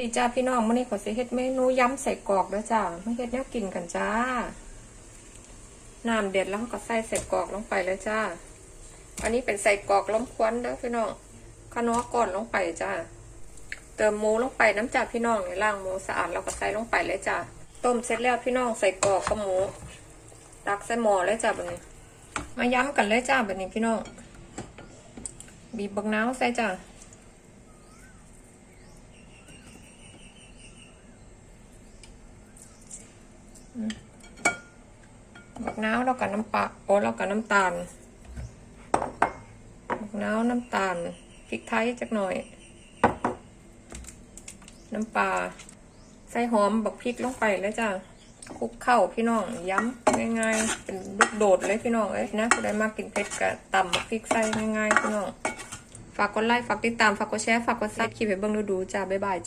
ดีจ้าพี่น้องมื้อนี้ขอสิเฮ็ดเมนูยำใส่กรอกเด้อจ้ามาเฮ็ดแนวกินกันจ้า น้ำเด็ดแล้วก็ใส่ใส่กรอกลงไปเลยจ้า อันนี้เป็นใส่กรอกล้มควันเด้อพี่น้องขนอก่อนลงไปจ้า เติมหมูลงไปน้ำจ่าพี่น้องในี่างหมูสะอาดแล้วก็ใส่ลงไปเลยจ้า ต้มเสร็จแล้วพี่น้องใส่กรอกกับหมูตักใส่หม้อเลยจ้าแบบนี้ มาย้ำกันเลยจ้าแบบนี้พี่น้อง บีบบักน้าวใส่จ้า บักน้าวแล้วกับน้ำปลาโอ้แล้วกับน้ำตาลบักน้าวน้ำตาลพริกไทยจักหน่อย น้ำปลาใส่หอมบักพริกลงไปเลยจ้ะคลุกเข้าพี่น้องย้ำง่ายๆเป็นลูกโดดเลยพี่น้องเอ้ยนะผู้ใดมากินเผ็ดก็ตำบักพริกใส่ง่ายๆพี่น้องฝากกดไลค์ฝากติดตามฝากกดแชร์ฝากกดซับคลิปให้เบิ่งดูๆจ้าบ๊ายบายจ้ะ